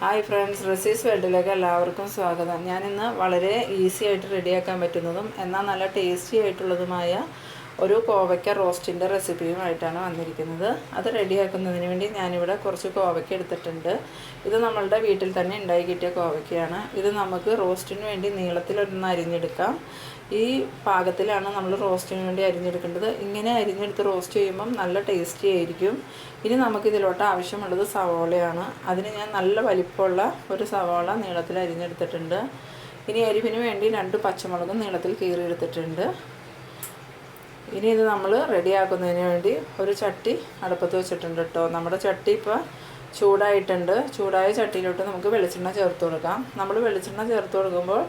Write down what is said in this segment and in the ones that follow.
Hi friends റെസീസ് വേൾഡിലേക്ക് എല്ലാവർക്കും സ്വാഗതം. ഞാനിന്ന് വളരെ ഈസി ആയിട്ട് റെഡിയാക്കാൻ പറ്റുന്നതും എന്നാൽ നല്ല ടേസ്റ്റി ആയിട്ടുള്ളതുമായ ഒരു കോവയ്ക്ക റോസ്റ്റിന്റെ റെസിപ്പിയുമായിട്ടാണ് വന്നിരിക്കുന്നത്. അത് റെഡിയാക്കുന്നതിന് വേണ്ടി ഞാനിവിടെ കുറച്ച് കോവയ്ക്ക എടുത്തിട്ടുണ്ട്. ഇത് നമ്മളുടെ വീട്ടിൽ തന്നെ ഉണ്ടായി കിട്ടിയ കോവയ്ക്കയാണ്. ഇത് നമുക്ക് റോസ്റ്റിന് വേണ്ടി നീളത്തിലൊന്ന് അരിഞ്ഞെടുക്കാം. ഈ പാകത്തിലാണ് നമ്മൾ റോസ്റ്റിന് വേണ്ടി അരിഞ്ഞെടുക്കേണ്ടത്. ഇങ്ങനെ അരിഞ്ഞെടുത്ത് റോസ്റ്റ് ചെയ്യുമ്പം നല്ല ടേസ്റ്റി ആയിരിക്കും. ഇനി നമുക്കിതിലോട്ട് ആവശ്യമുള്ളത് സവോളയാണ്. അതിന് ഞാൻ നല്ല വലിപ്പമുള്ള ഒരു സവോള നീളത്തിൽ അരിഞ്ഞെടുത്തിട്ടുണ്ട്. ഇനി എരിവിന് വേണ്ടി രണ്ട് പച്ചമുളകും നീളത്തിൽ കീറിയെടുത്തിട്ടുണ്ട്. ഇനി ഇത് നമ്മൾ റെഡിയാക്കുന്നതിന് വേണ്ടി ഒരു ചട്ടി അടുപ്പത്ത് വെച്ചിട്ടുണ്ട് കേട്ടോ നമ്മുടെ ചട്ടി ഇപ്പോൾ ചൂടായിട്ടുണ്ട്. ചൂടായ ചട്ടിയിലോട്ട് നമുക്ക് വെളിച്ചെണ്ണ ചേർത്ത് കൊടുക്കാം. നമ്മൾ വെളിച്ചെണ്ണ ചേർത്ത് കൊടുക്കുമ്പോൾ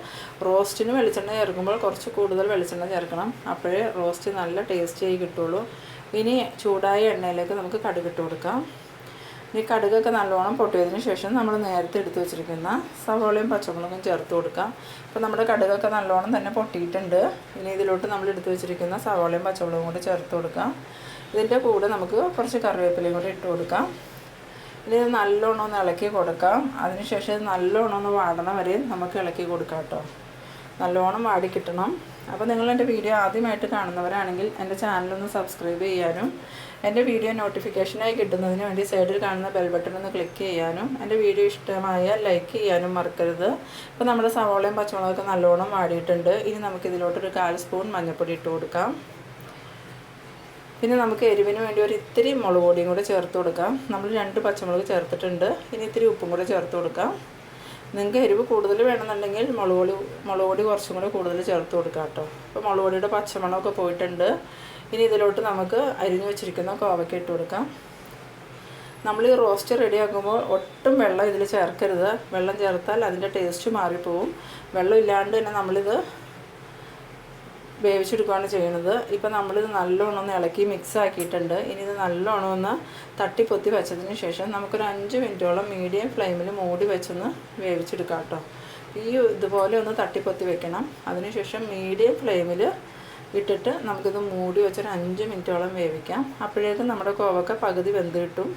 റോസ്റ്റിന് വെളിച്ചെണ്ണ ചേർക്കുമ്പോൾ കുറച്ച് കൂടുതൽ വെളിച്ചെണ്ണ ചേർക്കണം. അപ്പോഴേ റോസ്റ്റ് നല്ല ടേസ്റ്റ് ആയി കിട്ടുള്ളൂ. ഇനി ചൂടായ എണ്ണയിലേക്ക് നമുക്ക് കടുകിട്ട് കൊടുക്കാം. ഈ കടുകൊക്കെ നല്ലോണം പൊട്ടിയതിന് ശേഷം നമ്മൾ നേരത്തെ എടുത്തു വെച്ചിരിക്കുന്ന സവോളയും പച്ചമുളകും ചേർത്ത് കൊടുക്കാം. അപ്പോൾ നമ്മുടെ കടുകൊക്കെ നല്ലോണം തന്നെ പൊട്ടിയിട്ടുണ്ട്. ഇനി ഇതിലോട്ട് നമ്മൾ എടുത്തു വെച്ചിരിക്കുന്ന സവോളയും പച്ചമുളകും കൂടി ചേർത്ത് കൊടുക്കാം. ഇതിന്റെ കൂടെ നമുക്ക് കുറച്ച് കറിവേപ്പിലയും കൂടി ഇട്ട് കൊടുക്കാം. ഇനി നല്ലോണം ഒന്ന് ഇളക്കി കൊടുക്കാം. അതിനുശേഷം നല്ലോണം ഒന്ന് വാടണം വരെ നമുക്ക് ഇളക്കി കൊടുക്കാം കേട്ടോ. നല്ലോണം വാടിക്കിട്ടണം. അപ്പോൾ നിങ്ങൾ എന്റെ വീഡിയോ ആദ്യമായിട്ട് കാണുന്നവരാണെങ്കിൽ എന്റെ ചാനലൊന്ന് സബ്സ്ക്രൈബ് ചെയ്യാനും എന്റെ വീഡിയോ നോട്ടിഫിക്കേഷനായി കിട്ടുന്നതിന് വേണ്ടി സൈഡിൽ കാണുന്ന ബെൽ ബട്ടൺ ഒന്ന് ക്ലിക്ക് ചെയ്യാനും എന്റെ വീഡിയോ ഇഷ്ടമായ ലൈക്ക് ചെയ്യാനും മറക്കരുത്. ഇപ്പോൾ നമ്മുടെ സവോളയും പച്ചമുളകൊക്കെ നല്ലോണം വാടിയിട്ടുണ്ട്. ഇനി നമുക്കിതിലോട്ടൊരു കാൽ സ്പൂൺ മഞ്ഞൾപ്പൊടി ഇട്ട് കൊടുക്കാം. പിന്നെ നമുക്ക് എരിവിന് വേണ്ടി ഒരു ഇത്തിരി മുളക് പൊടിയും കൂടെ ചേർത്ത് കൊടുക്കാം. നമ്മൾ രണ്ട് പച്ചമുളക് ചേർത്തിട്ടുണ്ട്. ഇനി ഇത്തിരി ഉപ്പും കൂടെ ചേർത്ത് കൊടുക്കാം. നിങ്ങൾക്ക് എരിവ് കൂടുതൽ വേണമെന്നുണ്ടെങ്കിൽ മുളക് പൊടി മുളക് പൊടി കുറച്ചും കൂടി കൂടുതൽ ചേർത്ത് കൊടുക്കാം കേട്ടോ. അപ്പോൾ മുളക് പൊടിയുടെ പച്ചമണമൊക്കെ പോയിട്ടുണ്ട്. ഇനി ഇതിലോട്ട് നമുക്ക് അരിഞ്ഞു വെച്ചിരിക്കുന്ന കോവയ്ക്ക് ഇട്ട് കൊടുക്കാം. നമ്മൾ ഈ റോസ്റ്റ് റെഡിയാക്കുമ്പോൾ ഒട്ടും വെള്ളം ഇതിൽ ചേർക്കരുത്. വെള്ളം ചേർത്താൽ അതിന്റെ ടേസ്റ്റ് മാറിപ്പോവും. വെള്ളം ഇല്ലാണ്ട് തന്നെ നമ്മളിത് വേവിച്ചെടുക്കുകയാണ് ചെയ്യുന്നത്. ഇപ്പം നമ്മളിത് നല്ലോണം ഒന്ന് ഇളക്കി മിക്സ് ആക്കിയിട്ടുണ്ട്. ഇനി ഇത് നല്ലോണം ഒന്ന് തട്ടിപ്പൊത്തി വെച്ചതിന് ശേഷം നമുക്കൊരു അഞ്ച് മിനിറ്റോളം മീഡിയം ഫ്ലെയിമിൽ മൂടി വെച്ചൊന്ന് വേവിച്ചെടുക്കാം കേട്ടോ ഈ ഇതുപോലെ ഒന്ന് തട്ടിപ്പൊത്തി വെക്കണം. അതിനുശേഷം മീഡിയം ഫ്ലെയിമിൽ ഇട്ടിട്ട് നമുക്കിത് മൂടി വെച്ചൊരു അഞ്ച് മിനിറ്റോളം വേവിക്കാം. അപ്പോഴേക്കും നമ്മുടെ കോവക്ക പകുതി വെന്ത് കിട്ടും.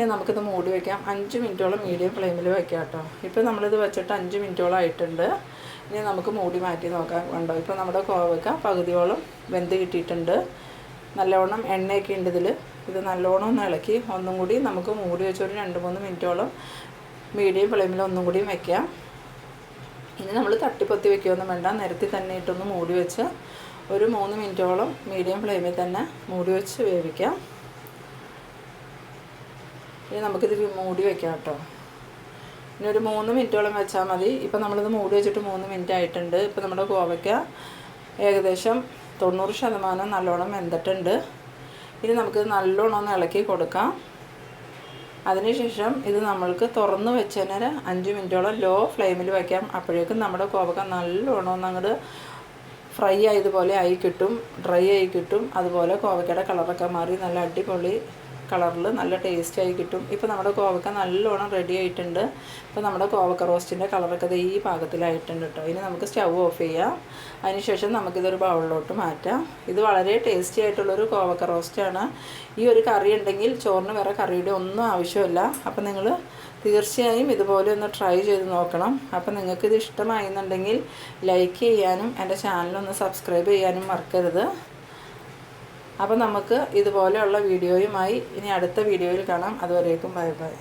ഇനി നമുക്കിത് മൂടി വയ്ക്കാം അഞ്ച് മിനിറ്റോളം മീഡിയം ഫ്ലെയിമിൽ വയ്ക്കാം കേട്ടോ. ഇപ്പോൾ നമ്മളിത് വെച്ചിട്ട് അഞ്ച് മിനിറ്റോളം ആയിട്ടുണ്ട്. ഇനി നമുക്ക് മൂടി മാറ്റി നോക്കാം ഉണ്ടോ ഇപ്പോൾ നമ്മുടെ കോവയ്ക്ക പകുതിയോളം വെന്ത് കിട്ടിയിട്ടുണ്ട്. നല്ലവണ്ണം എണ്ണയൊക്കെ ഉണ്ട് ഇതിൽ ഇത് നല്ലോണം ഒന്ന് ഇളക്കി ഒന്നും കൂടി നമുക്ക് മൂടി വെച്ചൊരു രണ്ട് മൂന്ന് മിനിറ്റോളം മീഡിയം ഫ്ലെയിമിൽ ഒന്നും കൂടിയും വയ്ക്കാം ഇനി നമ്മൾ തട്ടിപ്പൊത്തി വെക്കുകയൊന്നും വേണ്ട. നിരത്തി തന്നെ ഇട്ടൊന്ന് മൂടി വെച്ച് ഒരു മൂന്ന് മിനിറ്റോളം മീഡിയം ഫ്ലെയിമിൽ തന്നെ മൂടി വെച്ച് വേവിക്കാം. ഇനി നമുക്കിത് മൂടി വെക്കാം കേട്ടോ. ഇനി ഒരു മൂന്ന് മിനിറ്റോളം വെച്ചാൽ മതി. ഇപ്പം നമ്മളിത് മൂടി വെച്ചിട്ട് മൂന്ന് മിനിറ്റ് ആയിട്ടുണ്ട്. ഇപ്പം നമ്മുടെ കോവയ്ക്ക ഏകദേശം തൊണ്ണൂറ് ശതമാനം നല്ലോണം വെന്തിട്ടുണ്ട്. ഇനി നമുക്ക് നല്ലോണം ഒന്ന് ഇളക്കി കൊടുക്കാം. അതിനുശേഷം ഇത് നമ്മൾക്ക് തുറന്ന് വെച്ചതിന് അഞ്ച് മിനിറ്റോളം ലോ ഫ്ലെയിമിൽ വയ്ക്കാം അപ്പോഴേക്കും നമ്മുടെ കോവക്ക നല്ലോണം ഒന്ന് അങ്ങോട്ട് ഫ്രൈ ആയതുപോലെ ആയി കിട്ടും ഡ്രൈ ആയി കിട്ടും. അതുപോലെ കോവക്കയുടെ കളറൊക്കെ മാറി. നല്ല അടിപൊളി കളറിൽ നല്ല ടേസ്റ്റായി കിട്ടും. ഇപ്പോൾ നമ്മുടെ കോവക്ക നല്ലോണം റെഡി ആയിട്ടുണ്ട്. ഇപ്പോൾ നമ്മുടെ കോവക്ക റോസ്റ്റിന്റെ കളറൊക്കെ ഈ പാകത്തിലായിട്ടുണ്ട് കേട്ടോ ഇനി നമുക്ക് സ്റ്റൗ ഓഫ് ചെയ്യാം. അതിനുശേഷം നമുക്കിതൊരു ബൗളിലോട്ട് മാറ്റാം. ഇത് വളരെ ടേസ്റ്റി ആയിട്ടുള്ളൊരു കോവക്ക റോസ്റ്റാണ് ഈ ഒരു കറി ഉണ്ടെങ്കിൽ ചോറിന് വേറെ കറിയുടെ ഒന്നും ആവശ്യമില്ല. അപ്പം നിങ്ങൾ തീർച്ചയായും ഇതുപോലെ ഒന്ന് ട്രൈ ചെയ്ത് നോക്കണം. അപ്പം നിങ്ങൾക്കിത് ഇഷ്ടമായിരുന്നുണ്ടെങ്കിൽ ലൈക്ക് ചെയ്യാനും എന്റെ ചാനലൊന്ന് സബ്സ്ക്രൈബ് ചെയ്യാനും മറക്കരുത്. അപ്പോൾ നമുക്ക് ഇതുപോലെയുള്ള വീഡിയോയുമായി ഇനി അടുത്ത വീഡിയോയിൽ കാണാം. അതുവരേക്കും ബൈ ബൈ.